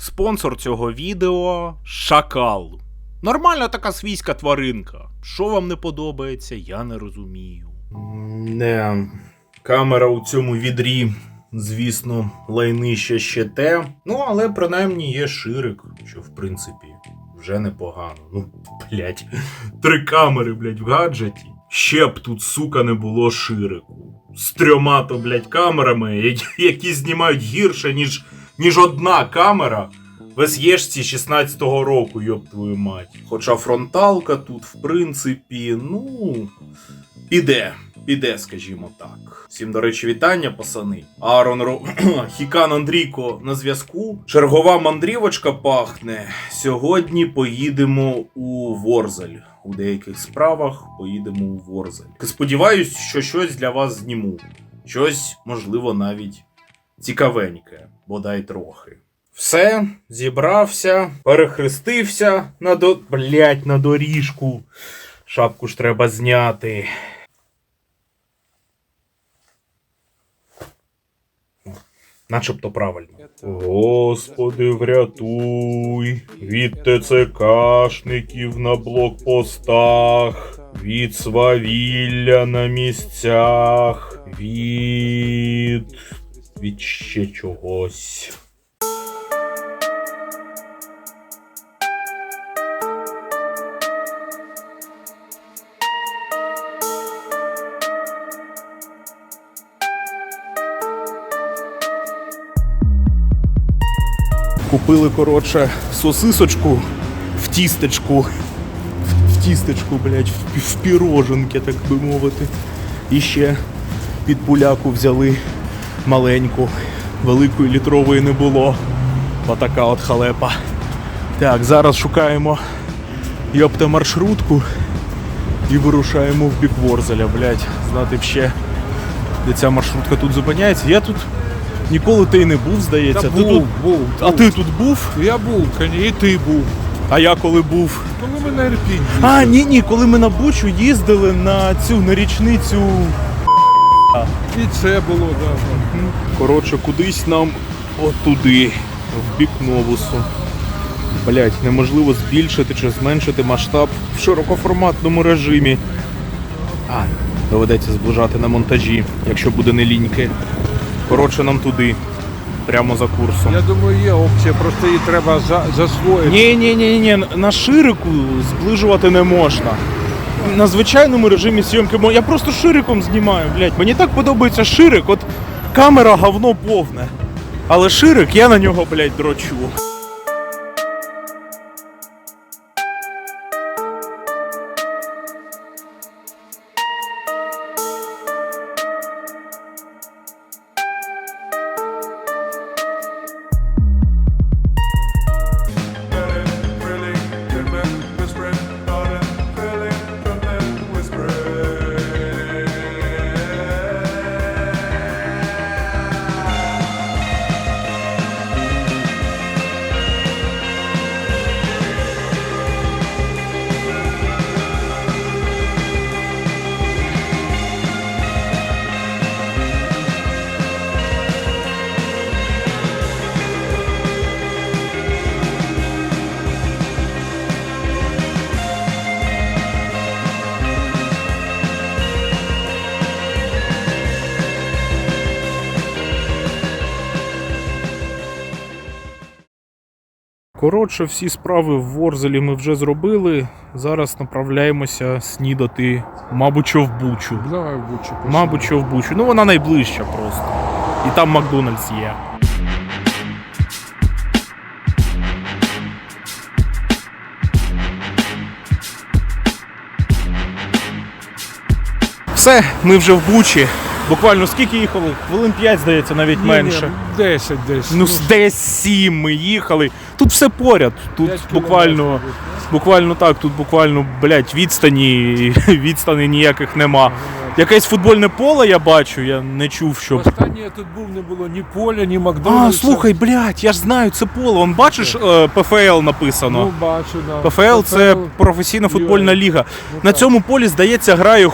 Спонсор цього відео Шакал. Нормальна така свійська тваринка. Що вам не подобається, я не розумію. Не, камера у цьому відрі, звісно, лайнище ще те. Ну, але принаймні є ширик, що в принципі вже непогано. Ну, блять, три камери, блять, в гаджеті. Ще б тут, сука, не було ширику. З трьома то, блять, камерами, які- знімають гірше, ніж, ніж одна камера в SE-шці 16-го року, йоб твою мать. Хоча фронталка тут, в принципі, ну. Піде, піде, скажімо так. Всім, до речі, вітання, пацани. Аарон Ро... Хікан Андрійко на зв'язку. Чергова мандрівочка пахне. Сьогодні поїдемо у Ворзель. У деяких справах поїдемо у Ворзель. Сподіваюсь, що щось для вас зніму. Щось, можливо, навіть цікавеньке, бодай трохи. Все, зібрався, перехрестився на до. Блять, на доріжку. Шапку ж треба зняти. Начебто правильно. Господи, врятуй від ТЦКшників на блокпостах, від свавілля на місцях, від. Від ще чогось. Купили, коротше, сосисочку в тістечку. В тістечку, блядь, в, пі- в піроженки, так би мовити. І ще під буляку взяли маленьку. Великої літрової не було. Отака от халепа. Так, зараз шукаємо йопта маршрутку і вирушаємо в бік Ворзеля, блядь. Знати б ще, де ця маршрутка тут зупиняється. Я тут ніколи ти й не був, здається. Та ти був, тут був, а був. ти тут був? Я був, і ти був. А я коли був? Коли ми на Ірпінь А, ні, ні, коли ми на Бучу їздили на цю на річницю. І це було, да, да. Коротше, кудись нам от туди, в бік новусу. Блять, неможливо збільшити чи зменшити масштаб в широкоформатному режимі. А, доведеться зближати на монтажі, якщо буде не ліньки. Коротше, нам туди. Прямо за курсом. Я думаю, є опція, просто її треба за, засвоїти. Ні, ні, ні, ні, на ширику зближувати не можна. На звичайному режимі зйомки Бо я просто шириком знімаю, блядь. Мені так подобається ширик, от камера говно повне. Але ширик я на нього, блядь, дрочу. Коротше, всі справи в Ворзелі ми вже зробили. Зараз направляємося снідати, мабуть, що в Бучу. Давай в Бучу пішли. Мабуть, що в Бучу. Ну вона найближча просто. І там Макдональдс є. Все, ми вже в Бучі. Буквально скільки їхали? Хвилин 5, здається, навіть Ні, ні, менше. 10 десь. Ну, з десь 7 ми їхали. Тут все поряд. Тут п'ять буквально, кілометрів. буквально так, тут буквально, блядь, відстані, відстані ніяких нема. Якесь футбольне поле я бачу, я не чув, щоб. Останнє я тут був, не було ні поля, ні А, Макдональдса. слухай, блядь, я ж знаю, це поле. Он бачиш, е, ПФЛ написано. Ну, бачу, да. ПФЛ це професійна футбольна ліга. Ну, На цьому полі, здається, грає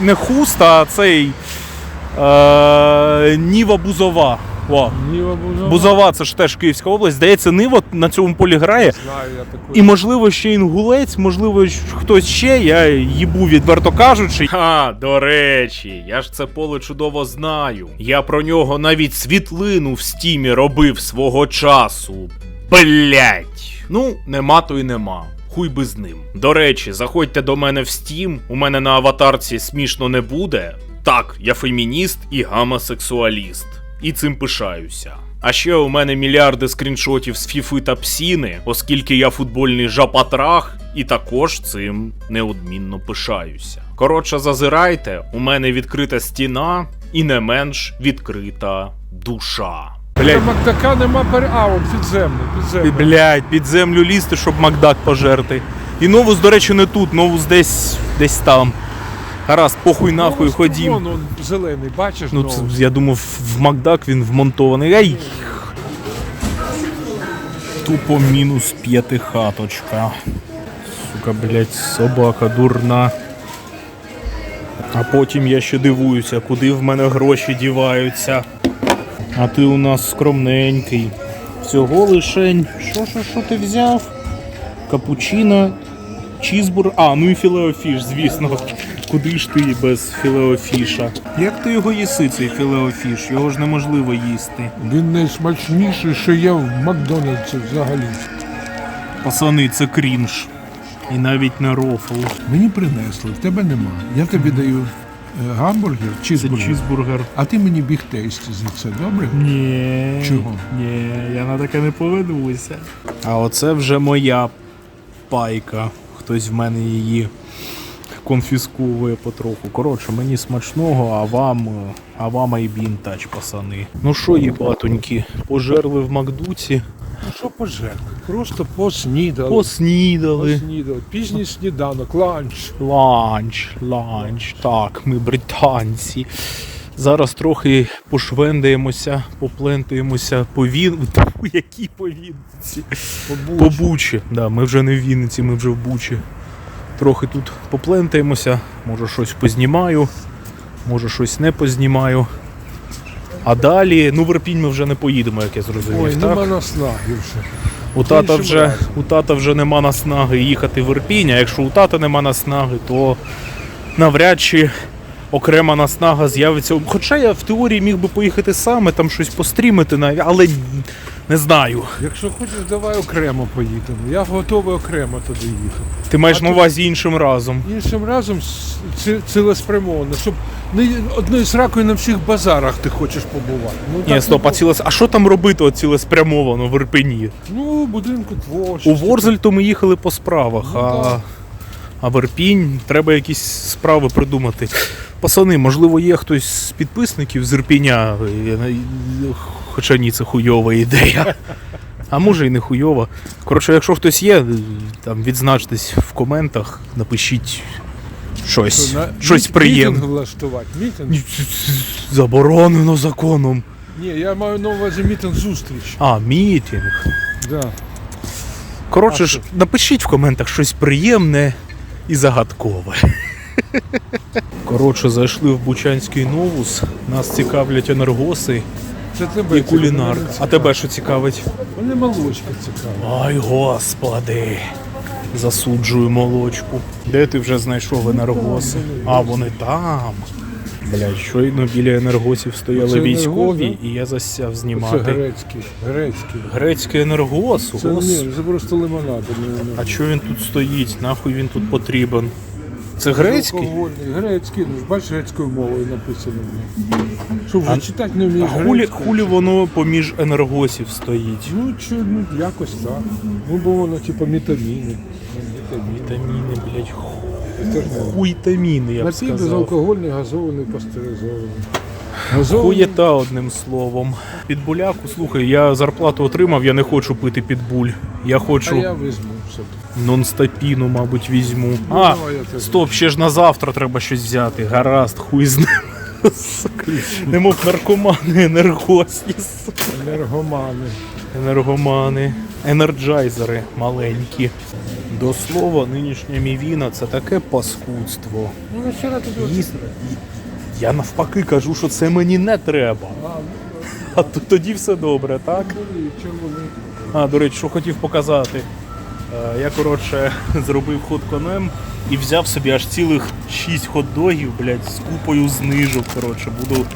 не хуст, а цей е, Ніва Бузова. Во. Ніва Бузова. Бузова, це ж теж Київська область. Здається, Нива на цьому полі грає. Знаю я таку. І можливо ще інгулець, можливо, хтось ще, я їбу відверто кажучи. А, до речі, я ж це поле чудово знаю. Я про нього навіть світлину в стімі робив свого часу. Блять. Ну, нема то й нема. Хуй би з ним. До речі, заходьте до мене в стім, у мене на аватарці смішно не буде. Так, я фемініст і гамосексуаліст. І цим пишаюся. А ще у мене мільярди скріншотів з фіфи та псіни, оскільки я футбольний жапатрах, і також цим неодмінно пишаюся. Коротше, зазирайте, у мене відкрита стіна і не менш відкрита душа. Для Макдака нема пер... А, он підземний, підземний. Блять, під землю лізти, щоб Макдак пожерти. І новус, до речі, не тут, новус десь десь там. Гаразд, похуй нахуй, Вон, ходім. Вон он зелений, бачиш? Ну, Ну, це, я думав, в Макдак він вмонтований. Ай! Тупо мінус п'ятихаточка. Сука, блять, собака дурна. А потім я ще дивуюся, куди в мене гроші діваються. А ти у нас скромненький. Всього лишень. Що, що, що ти взяв? Капучино, чізбур. А, ну і філеофіш, звісно. Куди ж ти без філеофіша? Як ти його їси, цей філеофіш? Його ж неможливо їсти. Він найсмачніший, що є в Макдональдсі взагалі. Пацани, це крінж. І навіть не рофл. Мені принесли, в тебе нема. Я тобі даю е, гамбургер, Це чізбургер, чізбургер. а ти мені біг тейсті за це, добре? Ні. Чого? Ні, я на таке не поведуся. А оце вже моя пайка. Хтось в мене її конфісковує потроху. Коротше, мені смачного, а вам. А вам айбін тач, пацани. Ну що, їбатоньки, пожерли в Макдуці, Ну що пожертв? Просто поснідали. поснідали. Поснідали. Пізній сніданок, ланч. Ланч, ланч, так, ми британці. Зараз трохи пошвендаємося, поплентаємося по Він... Які по Вінниці? По Побуч. Бучі. Да, ми вже не в Вінниці, ми вже в Бучі. Трохи тут поплентаємося, може щось познімаю, може щось не познімаю. А далі, ну в Ірпінь ми вже не поїдемо, як я зрозумів. Ой, так? нема наснаги вже. У тата, вже, у тата вже нема наснаги їхати в Ірпінь, а якщо у тата нема наснаги, то навряд чи окрема наснага з'явиться. Хоча я в теорії міг би поїхати саме, там щось пострімити, але не знаю. Якщо хочеш, давай окремо поїдемо. Я готовий окремо туди їхати. Ти маєш А на ти- увазі іншим разом. Іншим разом с- ці- цілеспрямовано, щоб не одною сракою на всіх базарах ти хочеш побувати. Ну, Ні, стоп, а ціле... а що там робити от цілеспрямовано в Ірпені? Ну, будинку творчості. У Ворзель-то ми їхали по справах, Ну, а... так. а в Ірпінь треба якісь справи придумати. Пацани, можливо, є хтось з підписників з Ірпіня, е, хоча ні, це хуйова ідея. А може і не хуйова. Коротше, якщо хтось є, там відзначтесь в коментах, напишіть щось, На- щось приємне. Мітинг влаштувати. Мітинг? Заборонено законом. Ні, я маю на увазі мітинг зустріч. А, мітинг. Да. Коротше ж, напишіть в коментах щось приємне і загадкове. Коротше, зайшли в Бучанський новус. Нас цікавлять енергоси і це кулінарка. А тебе що цікавить? Мене молочка цікава. Ай, господи. Засуджую молочку. Де ти вже знайшов енергоси? А, вони там. Блядь, щойно біля енергосів стояли військові, і я засяв Це знімати. грецький. Грецький. Грецький енергос? Це ні, це просто лимонад. А чого він тут стоїть? Нахуй він тут потрібен? Це грецький? Грецький, ну ж бачиш грецькою мовою написано. Що вже А- читати не А вмієш хулі, грецькою? хулі воно поміж енергосів стоїть? Ну, чи, ну, якось так. Ну, бо воно, типу, мітаміни. Вітаміни. Блядь, хуйтаміни, я б Напій сказав. безалкогольний, газований, пастеризований. Газований. Хуєта одним словом. Під буляку, слухай, я зарплату отримав, я не хочу пити підбуль. Я А хочу я візьму собі. Нонстапіну, мабуть, візьму. Ну, А, давай стоп, ще ж на завтра треба щось взяти. Гаразд, хуй з ним. Немов наркомани, енергосні. Енергомани. Енергомани, енерджайзери маленькі. До слова, нинішня мівіна це таке паскудство. Ну, вчора тобі Їс- Я навпаки кажу, що це мені не треба. А т- тоді все добре, так? Були. А, до речі, що хотів показати. Е, Я, коротше, зробив ход конем і взяв собі аж цілих 6 хот-догів, блядь, з купою знижок. Коротше, буду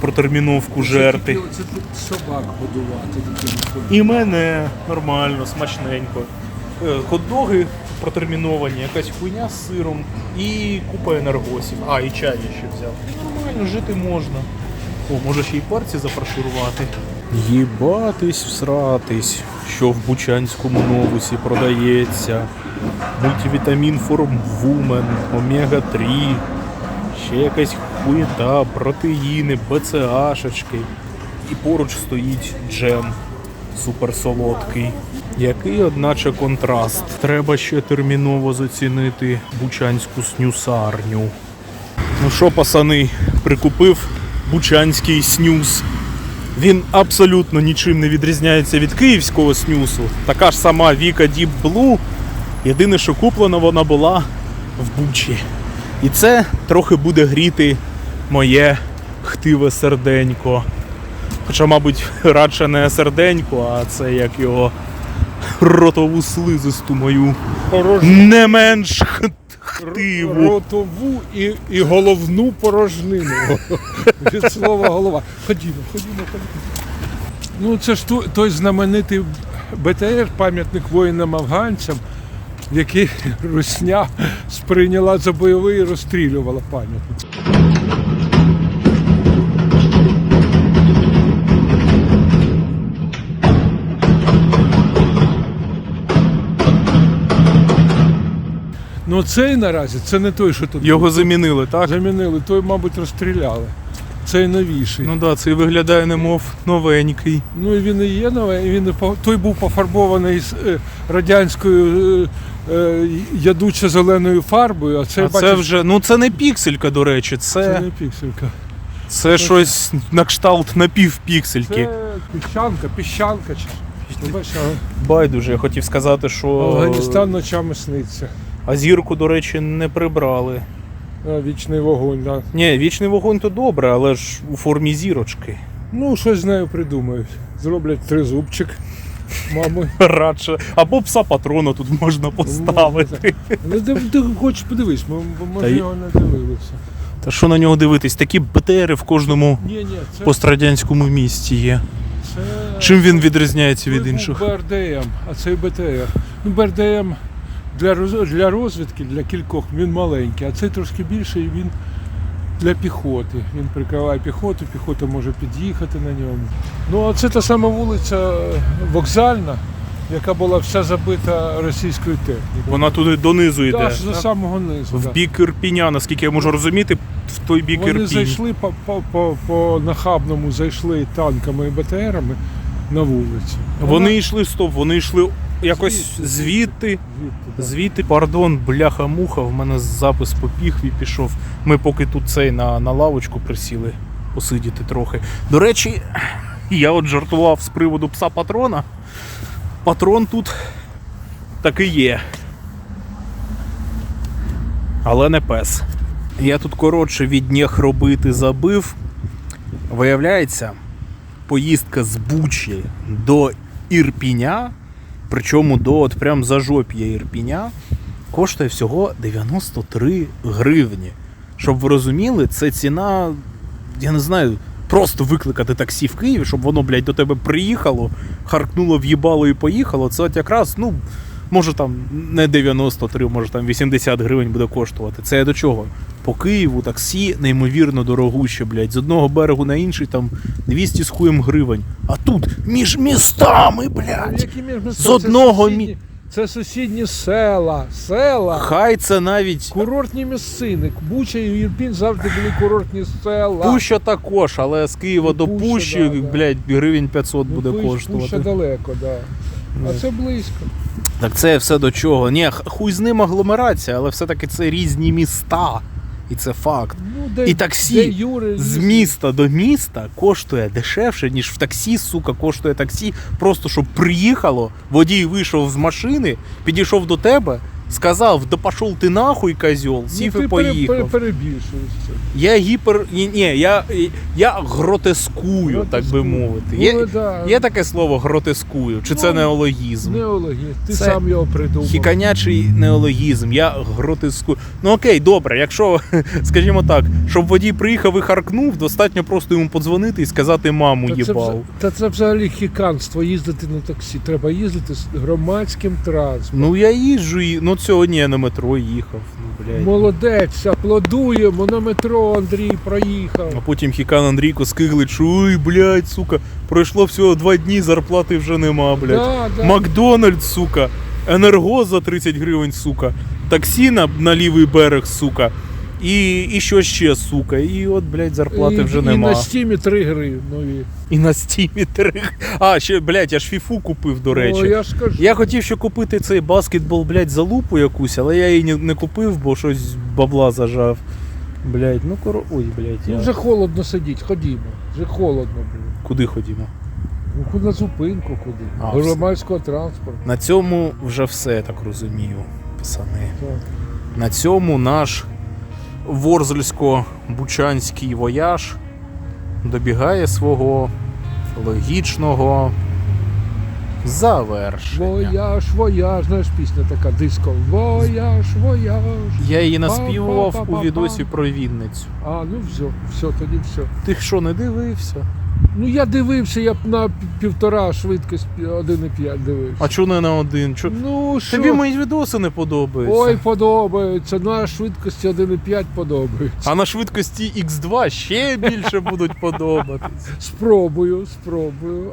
протерміновку жерти. Це, це тут собак годувати. І мене нормально, смачненько. Е, Хот-доги протерміновані, якась хуйня з сиром і купа енергосів. А, і чай я ще взяв. Нормально, жити можна. О, може ще й парці зафарширувати. Їбатись, всратись, що в Бучанському новусі продається. Мультивітамін Форм Вумен, Омега 3, ще якась хуєта, протеїни, БЦАшечки. І поруч стоїть джем суперсолодкий. Який, одначе, контраст. Треба ще терміново зацінити бучанську снюсарню. Ну що, пацани, прикупив бучанський снюс. Він абсолютно нічим не відрізняється від київського снюсу. Така ж сама Віка Deep Blue. Єдине, що куплена вона була в Бучі. І це трохи буде гріти моє хтиве серденько. Хоча, мабуть, радше не серденько, а це як його ротову слизисту мою. Не менш хтиву. Ротову і, і головну порожнину. Від слова голова. Ходімо, ходімо, ходімо. Ну, це ж той, той знаменитий БТР, пам'ятник воїнам-афганцям, який Русня сприйняла за бойовий і розстрілювала пам'ятник. Ну цей наразі, це не той, що тут Його замінили, так? замінили, той, мабуть, розстріляли. Цей новіший. Ну так, да, це виглядає немов новенький. Ну і він і є новий, і він і по- той був пофарбований з е, радянською е, е, ядучо-зеленою фарбою, а це, а це вже, ну це не пікселька, до речі, це це, не пікселька. це щось на кшталт напівпіксельки. Це піщанка, піщанка. чи- Ну, бачиш, а- Байдуже, я хотів сказати, що Афганістан ночами сниться. А зірку, до речі, не прибрали. А, вічний вогонь, да. Ні, вічний вогонь то добре, але ж у формі зірочки. Ну, щось з нею придумають. Зроблять тризубчик, мабуть. Радше. Або пса патрона тут можна поставити. Ну, ти, ти хочеш подивись, ми, може Та його не дивилися. Та що на нього дивитись? Такі БТРи в кожному Ні, ні, це, пострадянському місті є. це Чим він відрізняється від інших? БРДМ, а цей БТР. Ну, БРДМ для, для розвідки, для кількох він маленький, а цей трошки більший, і він для піхоти. Він прикриває піхоту, піхота може під'їхати на ньому. Ну, а це та сама вулиця е, вокзальна, яка була вся забита російською технікою. Вона туди донизу йде. Аж до самого низу. В бік Ірпіня, наскільки я можу розуміти, в той бік Вони Ірпінь. зайшли по, по, по, по нахабному, зайшли танками і БТРами на вулицю. Вони йшли стоп, вони йшли якось Звідти. звідти. Пардон, бляха-муха, в мене запис попіг і пішов. Ми поки тут цей на, на лавочку присіли посидіти трохи. До речі, я от жартував з приводу пса патрона. Патрон тут таки є. Але не пес. Я тут коротше від нєх робити забив. Виявляється, поїздка з Бучі до Ірпіня, причому до от прям зажоп'я Ірпіня, коштує всього 93 гривні. Щоб ви розуміли, це ціна, я не знаю, просто викликати таксі в Києві, щоб воно, блядь, до тебе приїхало, харкнуло, в'їбало і поїхало. Це от якраз, ну, може там не 93, може там 80 гривень буде коштувати. Це до чого? По Києву таксі неймовірно дорогуще, блядь. З одного берегу на інший там 200 з хуєм гривень. А тут між містами, блядь. Які між З одного це сусідні, це сусідні села, села, Хай це навіть курортні місцини. Буча і Ірпінь завжди були курортні села. Пуща також, але з Києва до Пуща, Пущі, да, да. блядь, гривень 500 Ну, буде Пущ- коштувати. Пуща далеко, да. Ну. А це близько. Так це все до чого. Ні, хуй з ним агломерація, але все-таки це різні міста. І це факт. Ну, де, І таксі де Юри З міста до міста коштує дешевше, ніж в таксі, сука, коштує таксі. Просто щоб приїхало, водій вийшов з машини, підійшов до тебе сказав, да пошов ти нахуй, козьол, сів ну, і ти пере- поїхав. пере- перебільшуєш це. Я гіпер. Ні, ні, я, я гротескую, так би Гротескую. мовити. Ну, Є, да. є таке слово гротескую, чи це Ну, неологізм? Неологізм. Ти Це сам його придумав. Хіканячий неологізм, я гротескую. Ну окей, добре, якщо, скажімо так, щоб водій приїхав і харкнув, достатньо просто йому подзвонити і сказати маму Та їбав. та це взагалі хіканство їздити на таксі. Треба їздити з громадським транспортом. Ну я їжджу, і- ну сьогодні я на метро їхав. Ну, блядь. Молодець, аплодуємо на метро Андрій проїхав. А потім Хікан Андрійко скиглить, ой, блядь, сука, пройшло всього два дні, зарплати вже нема, блядь. Да, да. Макдональдс, сука, енерго за 30 гривень, сука, таксі на, на лівий берег, сука. І, і що ще, сука. І от, блядь, зарплати і, вже і нема. на стімі 3 гривні. І на стімі три. А, ще, блядь, я ж фіфу купив, до речі. О, я ж кажу. Я хотів ще купити цей баскетбол, блядь, за лупу якусь, але я її не, не купив, бо щось бабла зажав. Блядь, ну коро. Ой, блядь, Ну, я... вже холодно сидіть, ходімо. Вже холодно було. куди ходімо? Ну, на зупинку куди. А, громадського транспорту. На цьому вже все, я так розумію, пацани. Так. На цьому наш ворзельсько-бучанський вояж добігає свого логічного завершення. Вояж, вояж, знаєш пісня така диско. Вояж, вояж. Я її наспівував у відосі про Вінницю. А, ну все, все, тоді все. Ти що, не дивився? Ну я дивився, я б на пі- півтора швидкість 1,5 дивився. А чого не на один? Чо... Ну, що? Тобі мої відоси не подобаються. Ой, подобається. На швидкості 1,5 подобається. А на швидкості X2 ще більше будуть подобатись. Спробую, спробую.